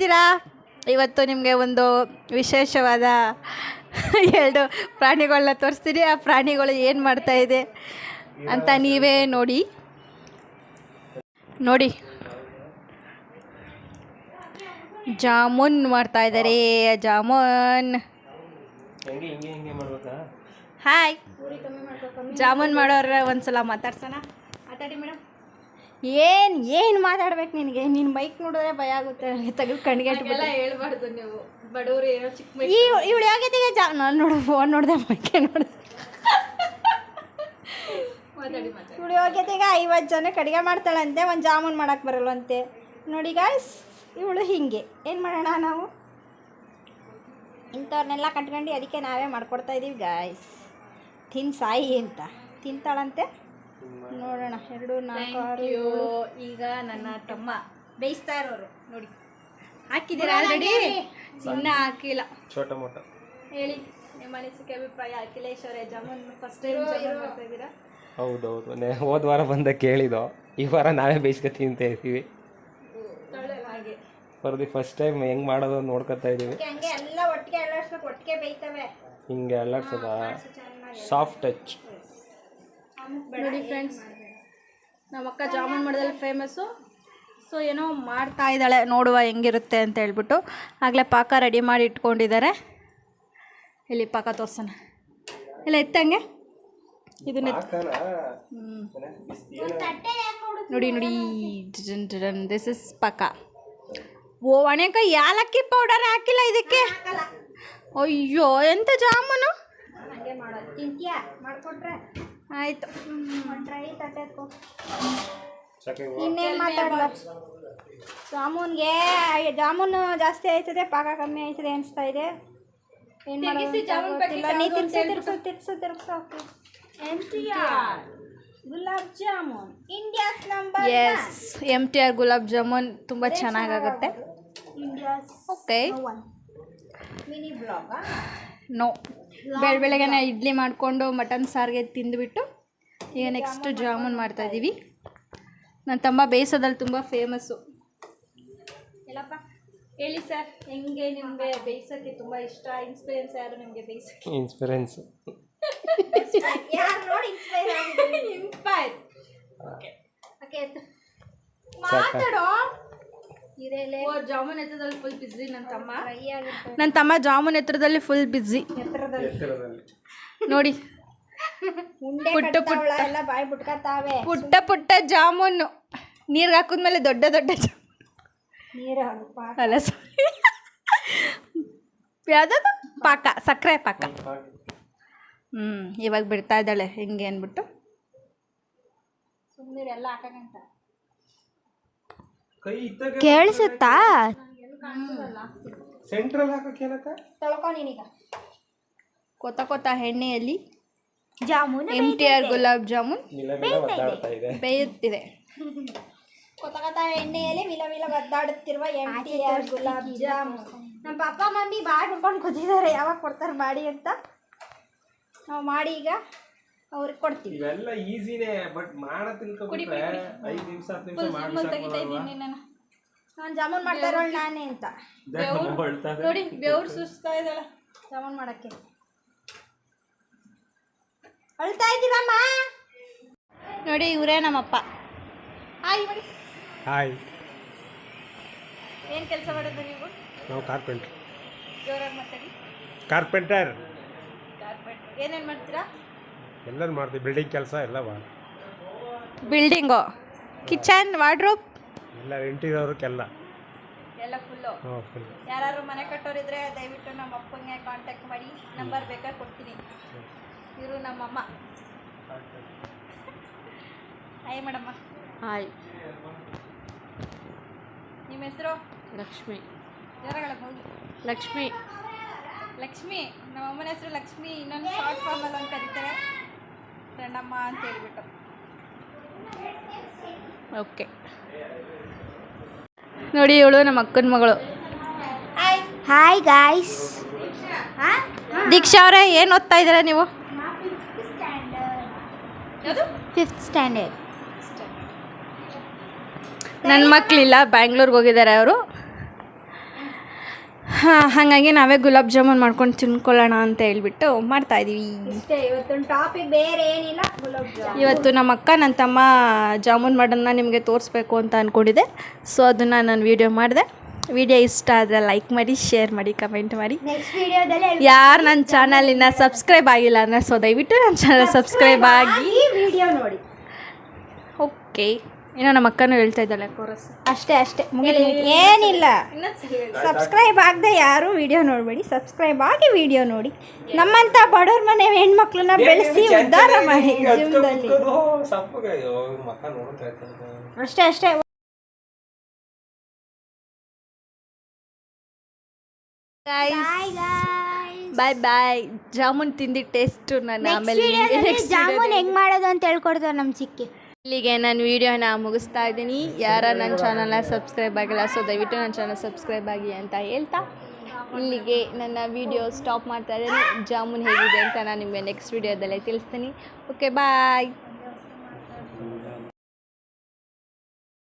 ಹೇಗಿದ್ದೀರಾ ಇವತ್ತು ನಿಮಗೆ ಒಂದು ವಿಶೇಷವಾದ ಎರಡು ಪ್ರಾಣಿಗಳನ್ನ ತೋರಿಸ್ತೀನಿ. ಆ ಪ್ರಾಣಿಗಳು ಏನು ಮಾಡ್ತಾ ಇದೆ ಅಂತ ನೀವೇ ನೋಡಿ. ನೋಡಿ. ಜಾಮೂನ್ ಮಾಡ್ತಾ ಇದ್ದಾರೆ. ಜಾಮೂನ್. ಹಾಯ್ ಜಾಮೂನ್ ಮಾಡೋರ ಒಂದ್ಸಲ ಮಾತಾಡ್ಸೋಣ. ಮಾತಾಡಿ ಮೇಡಮ್. ಏನು ಏನು ಮಾತಾಡ್ಬೇಕು ನಿನಗೆ? ನಿನ್ನ ಬೈಕ್ ನೋಡಿದ್ರೆ ಭಯ ಆಗುತ್ತೆ. ತೆಗೆದು ಕಣ್ಣಿಗೆ ಎಲ್ಲ ಹೇಳ್ಬಾರ್ದು ನೀವು. ಬಡವರು ಏನೋ ಚಿಕ್ಕ ಈ ಇವಳು ಯಾಕೆ ಜಾ ನಾನು ನೋಡು ಫೋನ್ ನೋಡಿದೆ ಬೈಕೆ ನೋಡಿದೆ. ಇವಳು ಯೋಗ್ಯತೆಗೆ ಐವತ್ತು ಜನಕ್ಕೆ ಅಡುಗೆ ಮಾಡ್ತಾಳಂತೆ ಒಂದು ಜಾಮೂನ್ ಮಾಡಕ್ಕೆ ಬರಲ್ವಂತೆ. ನೋಡಿ ಗಾಯ್ಸ್ ಇವಳು ಹಿಂಗೆ. ಏನು ಮಾಡೋಣ ನಾವು? ಇಂಥವ್ರನ್ನೆಲ್ಲ ಕಟ್ಕೊಂಡು ಅದಕ್ಕೆ ನಾವೇ ಮಾಡ್ಕೊಡ್ತಾ ಇದೀವಿ ಗಾಯ್ಸ್ ತಿನ್ ಸಾಯಿ ಅಂತ. ತಿಂತಾಳಂತೆ? ನೋಡೋಣ. ಎರಡು ನಾಲ್ಕು ಆರು ಈಗ ನನ್ನ ತಮ್ಮ ಬೇಯಿಸ್ತಾ ಇರೋರು. ನೋಡಿ. ಹಾಕಿದ್ದೀರಾ ಆಲ್ರೆಡಿ ಚಿನ್ನ ಹಾಕಿಲ್ಲ. ಚೋಟ ಮೋಟ. ಹೇಳಿ. ನಿಮ್ಮ ಅನಿಸಿಕೆ ಅಭಿಪ್ರಾಯ ಅಖಿಲೇಶ್ ಅವರೇ ಜಾಮೂನ್ ಫಸ್ಟ್ ಟೈಮ್ ಜಾಮೂನ್ ಮಾಡ್ತಾ ಇದ್ದೀರಾ? ಹೌದೌದು. ನೆ ಹೋದ ವಾರ ಬಂದ ಕೇಳಿದೋ ಈ ವಾರ ನಾವೇ ಬೇಯಿಸ್ಕೊತೀವಿ ತಿಂತಾ ಇರ್ತೀವಿ ಹಾಗೆ. ಫಾರ್ ದಿ ಫಸ್ಟ್ ಟೈಮ್ ಹೆಂಗ್ ಮಾಡೋದು ಅಂತ ನೋಡ್ಕೊತಾ ಇದೀವಿ ಹಂಗೆ ಎಲ್ಲ ಒಟ್ಟಿಗೆ ಅಲ್ಲಾಡ್ಸ್ಬೇಕು ಒಟ್ಟಿಗೆ ಬೇಯ್ತವೆ. ಹಿಂಗೆ ಅಲ್ಲಾಡ್ಸೋದ? ಸಾಫ್ಟ್ ಟಚ್ ನೋಡಿ ಫ್ರೆಂಡ್ಸ್ ನಮ್ಮ ಅಕ್ಕ ಜಾಮೂನ್ ಮಾಡೋದ್ರಲ್ಲಿ ಫೇಮಸ್ಸು ಸೊ ಏನೋ ಮಾಡ್ತಾ ಇದ್ದಾಳೆ ನೋಡುವ ಹೆಂಗಿರುತ್ತೆ ಅಂತ ಹೇಳ್ಬಿಟ್ಟು. ಆಗಲೇ ಪಾಕ ರೆಡಿ ಮಾಡಿ ಇಟ್ಕೊಂಡಿದ್ದಾರೆ. ಇಲ್ಲಿ ಪಾಕ ತೋರ್ಸೋಣ. ಇಲ್ಲ ಎತ್ತಂಗೆ? ಇದನ್ನ ನೋಡಿ ನೋಡಿ. ದಿಸ್ ಇಸ್ ಪಾಕ. ಓ ಒಣಕ ಯಾಲಕ್ಕಿ ಪೌಡರ್ ಹಾಕಿಲ್ಲ ಇದಕ್ಕೆ? ಅಯ್ಯೋ ಎಂತ ಜಾಮೂನು? ಆಯ್ತು. ಇನ್ನೇನು ಮಾತಾಡಲ್ಲ ಜಾಮೂನ್ಗೆ ಜಾಮೂನು ಜಾಸ್ತಿ ಆಯ್ತದೆ ಪಾಕ ಕಮ್ಮಿ ಆಯ್ತದೆ ಅನಿಸ್ತಾ ಇದೆ. ಏನು packet ನೀ ತಿರ್ಸು ತಿರ್ಸು ತಿರ್ಸು ತಿರ್ಸು gulab jamun. India's number S M T R gulab jamun ತುಂಬ ಚೆನ್ನಾಗಾಗುತ್ತೆ. ಇಂಡಿಯಾಸ್ ಓಕೆ ಮಿನಿ ಬ್ಲಾಗ್ ನೋ ಬೆಳ ಬೆಳಗ್ಗೆನೆ ಇಡ್ಲಿ ಮಾಡಿಕೊಂಡು ಮಟನ್ ಸಾರಿಗೆ ತಿಂದುಬಿಟ್ಟು ಈಗ ನೆಕ್ಸ್ಟ್ ಜಾಮೂನ್ ಮಾಡ್ತಾ ಇದ್ದೀವಿ ನನ್ನ ತಮ್ಮ ಬೇಯಿಸೋದಲ್ಲಿ ತುಂಬ ಫೇಮಸ್ಸು ಎಲ್ಲಪ್ಪ ಹೇಳಿ ಸರ್ ಹೆಂಗೆ ನಿಮಗೆ ಬೇಯಿಸೋಕ್ಕೆ ತುಂಬ ಇಷ್ಟ? ಇನ್ಸ್ಪಿರೆನ್ಸ್ ಯಾರು ನಿಮಗೆ ಬೇಯಿಸೋಕ್ಕೆ ಇನ್ಸ್ಪಿರೆನ್ಸ್ ಯಾರು ನೋಡಿ ಇನ್ಸ್ಪೈರ್ ಓಕೆ ಮಾತಾಡೋ ಓ ಜಾಮೂನ್ ಫುಲ್ ಬಿಸಿ ನನ್ನ ತಮ್ಮ ನನ್ನ ತಮ್ಮ ಜಾಮೂನ್ ಎತ್ತರದಲ್ಲಿ ಫುಲ್ ಬಿಸಿ ನೋಡಿ. ಪುಟ್ಟ ಪುಟ್ಟ. ಎಲ್ಲ ಬಾಯಿ ಬಿಟ್ಕೊತಾವೆ ಪುಟ್ಟ ಪುಟ್ಟ ಜಾಮೂನು. ನೀರ್ಗೆ ಹಾಕಿದ್ಮೇಲೆ ದೊಡ್ಡ ದೊಡ್ಡ ನೀರು ಹಾಕು ಅಲ್ಲ ಸಾರಿ ಯಾವ್ದದು? ಪಾಕ ಸಕ್ಕರೆ ಪಾಕ. ಹ್ಞೂ ಇವಾಗ ಬಿಡ್ತಾ ಇದ್ದಾಳೆ ಹಿಂಗೆ ಅಂದ್ಬಿಟ್ಟು. ಸುಮ್ಮನೆ ಎಲ್ಲ ಹಾಕಂತ ಕೇಳಿಸುತ್ತಾ? ಸೆಂಟ್ರಲ್ ಹಾಕಕ್ಕೆ ಏನಕ್ಕ ತೊಳ್ಕೊ ನೀನೀಗ ಕೊತ್ತ ಕೊತ್ತ ಎಣ್ಣೆಯಲ್ಲಿ jamun M T R gulab jamun ಬೇಯುತ್ತಿದೆ. ಕೊತ ಕೊತ್ತಕೊತ್ತ ಎಣ್ಣೆಯಲ್ಲಿ ವಿಲ ವಿಲ ಒದ್ದಾಡುತ್ತಿರುವ M T R gulab jamun. ನಮ್ಮ ಪಪ್ಪ ಮಮ್ಮಿ ಬಾಯ್ ಬಿಡ್ಕೊಂಡು ಕೂತಿದ್ದಾರೆ ಯಾವಾಗ ಕೊಡ್ತಾರೆ ಮಾಡಿ ಅಂತ. ನಾವು ಮಾಡಿ ಈಗ. ಅವ್ರಿಗೆ ಕೊಡ್ತೀವಿ. ಇವೆಲ್ಲ ಈಸಿನೇ ಬಟ್ ಮಾಡ ತಿಳ್ಕೊಬಿಟ್ರೆ ಐದು ನಿಮಿಷ ಹತ್ತು ನಿಮಿಷ ನಾನು. ಜಾಮೂನ್ ಮಾಡ್ತಾ ಇರೋಳು ನಾನೇ ಅಂತ. ನೋಡಿ ಬೆವ್ರು ಸುಸ್ತಾ ಇದ್ದಾಳೆ. ಜಾಮೂನ್ ಮಾಡಕ್ಕೆ. ಅಳ್ತಾ ಇದ್ದೀವಮ್ಮ ನೋಡಿ ಇವರೇ ನಮ್ಮಪ್ಪ. ಹಾಯ್. ಮಾಡಿ ಹಾಯ್. ಏನು ಕೆಲಸ ಮಾಡೋದು ನೀವು? ನಾವು ಕಾರ್ಪೆಂಟ್ರ್. ಜೋರಾಗಿ ಮಾತಾಡಿ. ಕಾರ್ಪೆಂಟರ್. ಕಾರ್ಪೆಂಟರ್. ಏನೇನು ಮಾಡ್ತೀರಾ? ಎಲ್ಲರೂ ಮಾಡ್ತೀವಿ. ಬಿಲ್ಡಿಂಗ್ ಕೆಲಸ ಎಲ್ಲ ಮಾಡಿ ಬಿಲ್ಡಿಂಗು ಕಿಚನ್ ವಾರ್ಡ್ರೋಬ್ ಎಲ್ಲ ಇಂಟೀರಿಯರ್ಕೆಲ್ಲ ಎಲ್ಲ ಫುಲ್ಲು ಹಾಂ ಫುಲ್ ಯಾರು ಮನೆ ಕಟ್ಟೋರಿದ್ರೆ ದಯವಿಟ್ಟು ನಮ್ಮ ಅಪ್ಪಂಗೆ ಕಾಂಟ್ಯಾಕ್ಟ್ ಮಾಡಿ. ನಂಬರ್ ಬೇಕಾದ್ರೆ ಕೊಡ್ತೀನಿ. ಇವರು ನಮ್ಮಮ್ಮ. ಹಾಯ್ ಮೇಡಮ್ಮ ಹಾಯ್ ನಿಮ್ಮ ಹೆಸರು? ಲಕ್ಷ್ಮಿ. ಜನಗಳ ಹೋಗಿ ಲಕ್ಷ್ಮಿ. ಲಕ್ಷ್ಮಿ. ನಮ್ಮ ಅಮ್ಮನ ಹೆಸರು ಲಕ್ಷ್ಮಿ. ಇನ್ನೊಂದು ಶಾರ್ಟ್ ಫಾರ್ಮಲ್ಲಿ ಅಂತ ಕರೀತಾರೆ. ಫ್ರೆಂಡಮ್ಮ ಅಂತ ಹೇಳ್ಬಿಟ್ಟು. ಓಕೆ. ನೋಡಿ ಇವಳು ನಮ್ಮ ಅಕ್ಕನ ಮಗಳು. ಹಾಯ್ ಗಾಯ್ಸ್ ದೀಕ್ಷಾ ಅವರೇ ಏನು ಓದ್ತಾ ಇದ್ದೀರಾ ನೀವು? ಫಿಫ್ತ್ ಸ್ಟ್ಯಾಂಡರ್ಡ್ ನನ್ನ ಮಕ್ಕಳಿಲ್ಲ ಬ್ಯಾಂಗ್ಳೂರ್ಗೆ ಹೋಗಿದ್ದಾರೆ ಅವರು. ಹಾಂ ಹಾಗಾಗಿ ನಾವೇ ಗುಲಾಬ್ ಜಾಮೂನ್ ಮಾಡ್ಕೊಂಡು ತಿನ್ಕೊಳ್ಳೋಣ ಅಂತ ಹೇಳ್ಬಿಟ್ಟು ಮಾಡ್ತಾಯಿದ್ದೀವಿ ಇಷ್ಟೇ ಇವತ್ತೊಂದು ಟಾಪಿಕ್ ಬೇರೆ ಏನಿಲ್ಲ ಗುಲಾಬ್ ಜಾಮ್ ಇವತ್ತು ನಮ್ಮ ಅಕ್ಕ ನನ್ನ ತಮ್ಮ ಜಾಮೂನ್ ಮಾಡೋದನ್ನ ನಿಮಗೆ ತೋರಿಸ್ಬೇಕು ಅಂತ ಅಂದ್ಕೊಂಡಿದ್ದೆ ಸೊ ಅದನ್ನು ನಾನು ವೀಡಿಯೋ ಮಾಡಿದೆ. ವಿಡಿಯೋ ಇಷ್ಟ ಆದರೆ ಲೈಕ್ ಮಾಡಿ ಶೇರ್ ಮಾಡಿ ಕಮೆಂಟ್ ಮಾಡಿ. ಯಾರು ನನ್ನ ಚಾನಲಿನ ಸಬ್ಸ್ಕ್ರೈಬ್ ಆಗಿಲ್ಲ ಅಂದರೆ ಸೊ ದಯವಿಟ್ಟು ನನ್ನ ಚಾನಲ್ ಸಬ್ಸ್ಕ್ರೈಬ್ ಆಗಿ. ವಿಡಿಯೋ ನೋಡಿ. ಓಕೆ ಏನೋ ನಮ್ಮ ಅಕ್ಕನೂ ಹೇಳ್ತಾ ಇದ್ದಾಳೆ ಕೋರಸ್. ಅಷ್ಟೇ ಅಷ್ಟೇ. ಮುಗಿಲಿ ಏನಿಲ್ಲ. ಸಬ್ಸ್ಕ್ರೈಬ್ ಆಗದೆ ಯಾರು ವಿಡಿಯೋ ನೋಡಬೇಡಿ. ಸಬ್ಸ್ಕ್ರೈಬ್ ಆಗಿ ವಿಡಿಯೋ ನೋಡಿ. ನಮ್ಮಂತ ಬಡವ್ರ ಮನೆ ಹೆಣ್ಮಕ್ಳನ್ನ ಬೆಳೆಸಿ ಉದ್ಧಾರ ಮಾಡಿ ಜೀವನದಲ್ಲಿ. ಸಪ್ಪಗೆ ಮಕ್ಕ ನೋಡ್ತಾ ಇರ್ತಾರೆ ಅಷ್ಟೇ ಅಷ್ಟೇ. ಬಾಯ್ ಬಾಯ್ ಜಾಮೂನ್ ತಿಂದಿ ಟೇಸ್ಟ್ ನಾನು ಆಮೇಲೆ ಜಾಮೂನ್ ಹೆಂಗ್ ಮಾಡೋದು ಅಂತ ಹೇಳ್ಕೊಡ್ತಾರೆ ನಮ್ಮ ಚಿಕ್ಕಿ. ಇಲ್ಲಿಗೆ ನಾನು ವೀಡಿಯೋನ ಮುಗಿಸ್ತಾ ಇದ್ದೀನಿ. ಯಾರ ನನ್ನ ಚಾನಲ್ನ ಸಬ್ಸ್ಕ್ರೈಬ್ ಆಗಿಲ್ಲ, ಸೊ ದಯವಿಟ್ಟು ನನ್ನ ಚಾನಲ್ ಸಬ್ಸ್ಕ್ರೈಬ್ ಆಗಿ ಅಂತ ಹೇಳ್ತಾ. ಇಲ್ಲಿಗೆ ನನ್ನ ವೀಡಿಯೋ ಸ್ಟಾಪ್ ಮಾಡ್ತಾ ಇದ್ದೀನಿ. ಜಾಮೂನ್ ಹೇಗಿದೆ ಅಂತ ನಾನು ನಿಮಗೆ ನೆಕ್ಸ್ಟ್ ವೀಡಿಯೋದಲ್ಲೇ ತಿಳಿಸ್ತೀನಿ. Okay bye